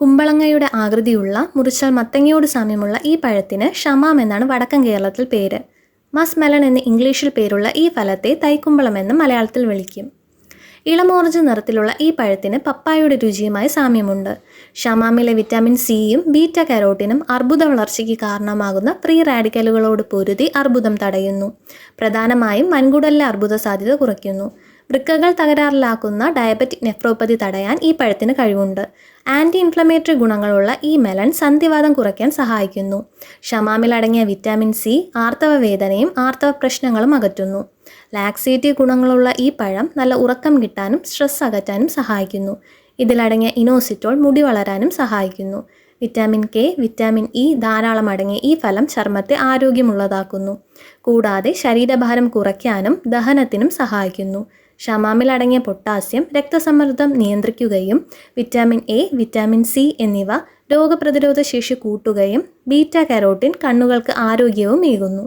കുമ്പളങ്ങയുടെ ആകൃതിയുള്ള മുറിച്ചാൽ മത്തങ്ങയോട് സാമ്യമുള്ള ഈ പഴത്തിന് ഷമാം എന്നാണ് വടക്കൻ കേരളത്തിൽ പേര്. മസ് മെലൺ എന്ന് ഇംഗ്ലീഷിൽ പേരുള്ള ഈ ഫലത്തെ തൈക്കുമ്പളം എന്ന് മലയാളത്തിൽ വിളിക്കും. ഇളമോറഞ്ച് നിറത്തിലുള്ള ഈ പഴത്തിന് പപ്പായയുടെ രുചിയുമായി സാമ്യമുണ്ട്. ഷമാമിലെ വിറ്റാമിൻ സിയും ബീറ്റ കരോട്ടിനും അർബുദ വളർച്ചയ്ക്ക് കാരണമാകുന്ന ഫ്രീ റാഡിക്കലുകളോട് പൊരുതി അർബുദം തടയുന്നു. പ്രധാനമായും വൻകുടലിലെ അർബുദ സാധ്യത കുറയ്ക്കുന്നു. വൃക്കകൾ തകരാറിലാക്കുന്ന ഡയബറ്റിക് നെഫ്രോപ്പതി തടയാൻ ഈ പഴത്തിന് കഴിവുണ്ട്. ആന്റി ഇൻഫ്ലമേറ്ററി ഗുണങ്ങളുള്ള ഈ മെലൺ സന്ധിവാദം കുറയ്ക്കാൻ സഹായിക്കുന്നു. ഷമാമിൽ അടങ്ങിയ വിറ്റാമിൻ സി ആർത്തവ വേദനയും ആർത്തവ പ്രശ്നങ്ങളും അകറ്റുന്നു. ലാക്സേറ്റീവ് ഗുണങ്ങളുള്ള ഈ പഴം നല്ല ഉറക്കം കിട്ടാനും സ്ട്രെസ് അകറ്റാനും സഹായിക്കുന്നു. ഇതിലടങ്ങിയ ഇനോസിറ്റോൾ മുടി വളരാനും സഹായിക്കുന്നു. വിറ്റാമിൻ കെ വിറ്റാമിൻ ഇ ധാരാളം അടങ്ങിയ ഈ ഫലം ചർമ്മത്തെ ആരോഗ്യമുള്ളതാക്കുന്നു. കൂടാതെ ശരീരഭാരം കുറയ്ക്കാനും ദഹനത്തിനും സഹായിക്കുന്നു. ഷമാമിൽ അടങ്ങിയ പൊട്ടാസ്യം രക്തസമ്മർദ്ദം നിയന്ത്രിക്കുകയും വിറ്റാമിൻ എ വിറ്റാമിൻ സി എന്നിവ രോഗപ്രതിരോധ ശേഷി കൂട്ടുകയും ബീറ്റ കരോട്ടിൻ കണ്ണുകൾക്ക് ആരോഗ്യവും ഏകുന്നു.